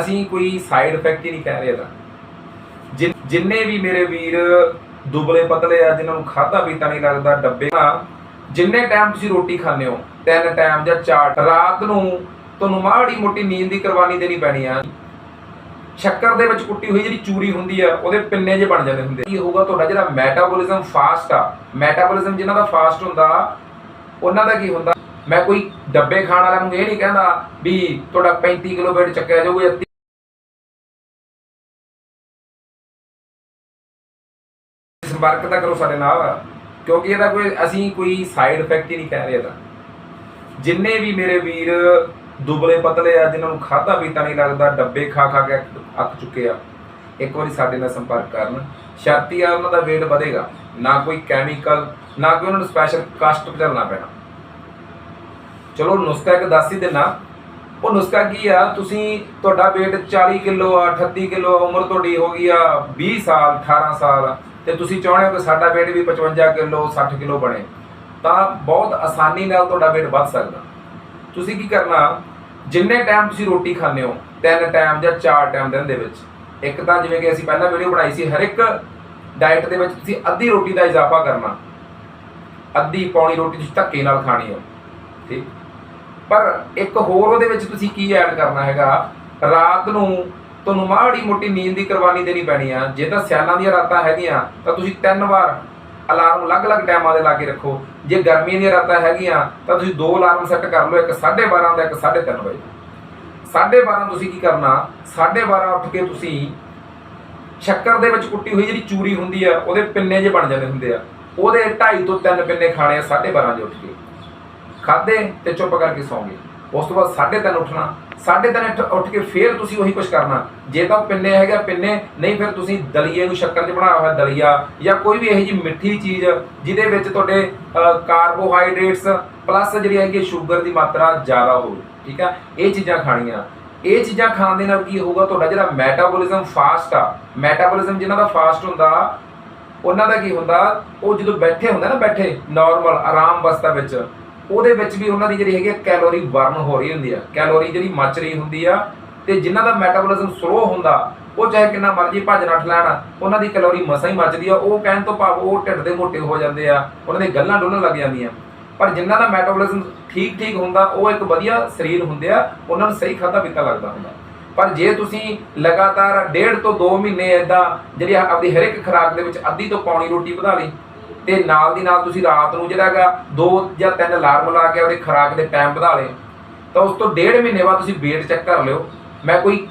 ਅਸੀਂ ਕੋਈ side effect ਹੀ ਨਹੀਂ ਕਹਿ ਰਹੇ ਇਹਦਾ ਜਿੰਨੇ ਵੀ ਮੇਰੇ ਵੀਰ ਦੁਬਲੇ ਪਤਲੇ ਆ, ਜਿਨ੍ਹਾਂ ਨੂੰ ਖਾਦਾ ਪੀਤਾ ਨਹੀਂ ਲੱਗਦਾ, ਡੱਬੇ ਆ, ਜਿੰਨੇ ਟਾਈਮ ਤੁਸੀਂ ਰੋਟੀ ਖਾਂਦੇ ਹੋ, ਤਿੰਨ ਟਾਈਮ ਜਾਂ ਚਾਰ, ਰਾਤ ਨੂੰ ਤੁਹਾਨੂੰ ਮਾੜੀ ਮੋਟੀ ਨੀਂਦ ਦੀ ਕੁਰਬਾਨੀ ਦੇਣੀ ਪੈਣੀ ਆ। ਸ਼ੱਕਰ ਦੇ ਵਿੱਚ ਕੁੱਟੀ ਹੋਈ ਜਿਹੜੀ ਚੂਰੀ ਹੁੰਦੀ ਆ, ਉਹਦੇ ਪਿੰਨੇ ਜੇ ਬਣ ਜਾਂਦੇ ਹੁੰਦੇ। ਕੀ ਹੋਊਗਾ ਤੁਹਾਡਾ ਜਿਹੜਾ ਮੈਟਾਬੋਲਿਜ਼ਮ ਫਾਸਟ ਆ ਮੈਟਾਬੋਲਿਜ਼ਮ ਜਿਨ੍ਹਾਂ ਦਾ ਫਾਸਟ ਹੁੰਦਾ, ਉਹਨਾਂ ਦਾ ਕੀ ਹੁੰਦਾ? ਮੈਂ ਕੋਈ ਡੱਬੇ ਖਾਣ ਵਾਲਿਆਂ ਨੂੰ ਇਹ ਨਹੀਂ ਕਹਿੰਦਾ ਵੀ ਤੁਹਾਡਾ 35 ਕਿਲੋ weight ਚੱਕਿਆ ਜਾਊਗਾ ਸੰਪਰਕ ਤਾਂ ਕਰੋ ਸਾਡੇ ਨਾਲ। ਕਿਉਂਕਿ ਇਹਦਾ ਕੋਈ ਅਸੀਂ ਕੋਈ ਸਾਈਡ ਇਫੈਕਟ ਹੀ ਨਹੀਂ ਕਹਿ ਰਹੇ ਇਹਦਾ। ਜਿੰਨੇ ਵੀ ਮੇਰੇ ਵੀਰ ਦੁਬਲੇ ਪਤਲੇ ਆ, ਜਿਨ੍ਹਾਂ ਨੂੰ ਖਾਦਾ ਪੀਤਾ ਨਹੀਂ ਲੱਗਦਾ, ਡੱਬੇ ਖਾ ਖਾ ਕੇ ਅੱਕ- ਚੁੱਕੇ ਆ, ਇੱਕ ਵਾਰੀ ਸਾਡੇ ਨਾਲ ਸੰਪਰਕ ਕਰਨ। ਸ਼ਰਤੀ ਆ, ਉਹਨਾਂ ਦਾ weight ਵਧੇਗਾ। ਨਾ ਕੋਈ ਕੈਮੀਕਲ ਨਾ ਕੋਈ ਉਹਨਾਂ ਨੂੰ ਸਪੈਸ਼ਲ ਕਸ਼ਟ ਝੱਲਣਾ ਪੈਣਾ। ਚਲੋ, ਨੁਸਖਾ ਇੱਕ ਦੱਸ ਹੀ ਦੇਣਾ ਉਹ ਨੁਸਖਾ ਕੀ ਆ? ਤੁਸੀਂ ਤੁਹਾਡਾ weight 40 ਕਿਲੋ ਆ 38 ਕਿਲੋ ਉਮਰ ਤੁਹਾਡੀ ਹੋ ਗਈ ਆ 20 ਸਾਲ 18 ਸਾਲ। ਤੇ ਤੁਸੀਂ ਚਾਹੁੰਦੇ ਹੋ ਕਿ ਸਾਡਾ weight ਵੀ 55 ਕਿਲੋ 60 ਕਿਲੋ ਬਣੇ, ਤਾਂ ਬਹੁਤ ਆਸਾਨੀ ਨਾਲ ਤੁਹਾਡਾ weight ਵੱਧ ਸਕਦਾ। ਤੁਸੀਂ ਕੀ ਕਰਨਾ, ਜਿੰਨੇ ਟਾਈਮ ਤੁਸੀਂ ਰੋਟੀ ਖਾਂਦੇ ਹੋ, ਤਿੰਨ ਟਾਈਮ ਜਾਂ ਚਾਰ ਟਾਈਮ ਦਿਨ ਦੇ ਵਿੱਚ, ਇੱਕ ਤਾਂ ਜਿਵੇਂ ਕਿ ਅਸੀਂ ਪਹਿਲਾਂ ਵੀਡੀਓ ਬਣਾਈ ਸੀ, ਹਰ ਇੱਕ ਡਾਈਟ ਦੇ ਵਿੱਚ ਤੁਸੀਂ ਅੱਧੀ ਰੋਟੀ ਦਾ ਇਜ਼ਾਫਾ ਕਰਨਾ, ਅੱਧੀ ਪੌਣੀ ਰੋਟੀ ਤੁਸੀਂ ਧੱਕੇ ਨਾਲ ਖਾਣੀ ਹੈ ਠੀਕ? ਪਰ ਇੱਕ ਹੋਰ ਉਹਦੇ ਵਿੱਚ ਤੁਸੀਂ ਕੀ ਐਡ ਕਰਨਾ ਹੈਗਾ, ਰਾਤ ਨੂੰ ਤੁਹਾਨੂੰ ਮਾੜੀ ਮੋਟੀ ਨੀਂਦ ਦੀ ਕੁਰਬਾਨੀ ਦੇਣੀ ਪੈਣੀ ਆ। ਜੇ ਤਾਂ ਸਿਆਲਾਂ ਦੀਆਂ ਰਾਤਾਂ ਹੈਗੀਆਂ, ਤਾਂ ਤੁਸੀਂ ਤਿੰਨ ਵਾਰ ਅਲਾਰਮ ਅਲੱਗ-ਅਲੱਗ ਟਾਈਮਾਂ ਦੇ ਲਾ ਕੇ ਰੱਖੋ। ਜੇ ਗਰਮੀ ਦੀਆਂ ਰਾਤਾਂ ਹੈਗੀਆਂ, ਤਾਂ ਤੁਸੀਂ ਦੋ ਅਲਾਰਮ ਸੈੱਟ ਕਰ ਲਓ, ਇੱਕ 12:30 ਦਾ, ਇੱਕ 3:30 ਵਜੇ 12:30 ਤੁਸੀਂ ਕੀ ਕਰਨਾ? 12:30 ਉੱਠ ਕੇ ਤੁਸੀਂ ਸ਼ੱਕਰ ਦੇ ਵਿੱਚ ਕੁੱਟੀ ਹੋਈ ਜਿਹੜੀ ਚੂਰੀ ਹੁੰਦੀ ਆ, ਉਹਦੇ ਪਿੰਨੇ ਜੇ ਬਣ ਜਾਂਦੇ ਹੁੰਦੇ ਆ। ਉਹਦੇ 2.5 ਤੋਂ 3 ਪਿੰਨੇ ਖਾਣੇ ਆ 12:30 ਜੇ ਉੱਠ ਕੇ। ਖਾਦੇ ਤੇ ਚੁੱਪ ਕਰਕੇ ਸੌਂਗੇ ਉਸ ਤੋਂ ਬਾਅਦ 3:30 ਉੱਠਣਾ। 3:30 ਉੱਠ ਕੇ ਫੇਰ ਤੁਸੀਂ ਉਹੀ ਕੁਝ ਕਰਨਾ। ਜੇ ਤਾਂ ਪਿੰਨੇ ਹੈਗਾ ਪਿੰਨੇ, ਨਹੀਂ ਫਿਰ ਤੁਸੀਂ ਦਲੀਏ ਨੂੰ ਸ਼ੱਕਰ 'ਚ ਬਣਾਇਆ ਹੋਇਆ ਦਲੀਆ ਜਾਂ ਕੋਈ ਵੀ ਇਹੋ ਜਿਹੀ ਮਿੱਠੀ ਚੀਜ਼ ਜਿਹਦੇ ਵਿੱਚ ਤੁਹਾਡੇ ਕਾਰਬੋਹਾਈਡਰੇਟਸ ਪਲੱਸ ਜਿਹੜੀ ਹੈਗੀ ਸ਼ੂਗਰ ਦੀ ਮਾਤਰਾ ਜ਼ਿਆਦਾ ਹੋਵੇ। ਠੀਕ ਆ? ਇਹ ਚੀਜ਼ਾਂ ਖਾਣੀਆਂ। ਇਹ ਚੀਜ਼ਾਂ ਖਾਣ ਦੇ ਨਾਲ ਕੀ ਹੋਊਗਾ? ਤੁਹਾਡਾ ਜਿਹੜਾ ਮੈਟਾਬੋਲਿਜ਼ਮ ਫਾਸਟ ਆ, ਮੈਟਾਬੋਲਿਜ਼ਮ ਜਿਨ੍ਹਾਂ ਦਾ ਫਾਸਟ ਹੁੰਦਾ, ਉਹਨਾਂ ਦਾ ਕੀ ਹੁੰਦਾ? ਉਹ ਜਦੋਂ ਬੈਠੇ ਹੁੰਦੇ ਨਾ ਬੈਠੇ ਨਾਰਮਲ ਆਰਾਮ ਅਵਸਥਾ ਵਿੱਚ ਉਹਦੇ ਵਿੱਚ ਵੀ ਉਹਨਾਂ ਦੀ ਜਿਹੜੀ ਹੈਗੀ ਕੈਲੋਰੀ ਬਰਨ ਹੋ ਰਹੀ ਹੁੰਦੀ ਆ। ਕੈਲੋਰੀ ਜਿਹੜੀ ਮੱਚ ਰਹੀ ਹੁੰਦੀ ਆ ਤੇ ਜਿਨ੍ਹਾਂ ਦਾ ਮੈਟਾਬੋਲਿਜ਼ਮ ਸਲੋ ਹੁੰਦਾ, ਉਹ ਚਾਹੇ ਕਿੰਨਾ ਮਰਜ਼ੀ ਭੱਜ ਨੱਠ ਲੈਣ, ਉਹਨਾਂ ਦੀ ਕੈਲੋਰੀ ਮਸਾਂ ਹੀ ਮੱਚਦੀ ਆ। ਉਹ ਕਹਿਣ ਤੋਂ ਭਾਵ ਉਹ ਢਿੱਡ ਦੇ ਮੋਟੇ ਹੋ ਜਾਂਦੇ ਆ, ਉਹਨਾਂ ਦੇ ਗੱਲਾਂ ਡੁੱਲਣ ਲੱਗ ਜਾਂਦੀਆਂ। ਪਰ ਜਿਨ੍ਹਾਂ ਦਾ ਮੈਟਾਬੋਲਿਜ਼ਮ ਠੀਕ ਠੀਕ ਹੁੰਦਾ, ਉਹ ਇੱਕ ਵਧੀਆ ਸਰੀਰ ਹੁੰਦੇ ਆ, ਉਹਨਾਂ ਨੂੰ ਸਹੀ ਖਾਦਾ ਪੀਤਾ ਲੱਗਦਾ ਹੁੰਦਾ। ਪਰ ਜੇ ਤੁਸੀਂ ਲਗਾਤਾਰ ਡੇਢ ਤੋਂ 2 ਮਹੀਨੇ ਇਦਾਂ ਜਿਹੜੀ ਆਪਦੀ ਹਰ ਇੱਕ ਖੁਰਾਕ ਦੇ ਵਿੱਚ ਅੱਧੀ ਤੋਂ ਪੌਣੀ ਰੋਟੀ ਵਧਾ ਲਈ ਤੇ ਨਾਲ ਦੀ ਨਾਲ ਤੁਸੀਂ ਰਾਤ ਨੂੰ ਜਿਹੜਾ ਹੈਗਾ ਦੋ ਜਾਂ ਤਿੰਨ ਅਲਾਰਮ ਲਾ ਕੇ ਉਹਦੇ ਖੁਰਾਕ ਦੇ ਟਾਈਮ ਵਧਾ ਲਏ, ਤਾਂ ਉਸ ਤੋਂ ਡੇਢ ਮਹੀਨੇ ਬਾਅਦ ਤੁਸੀਂ weight ਚੈੱਕ ਕਰ ਲਿਓ। ਮੈਂ ਕੋਈ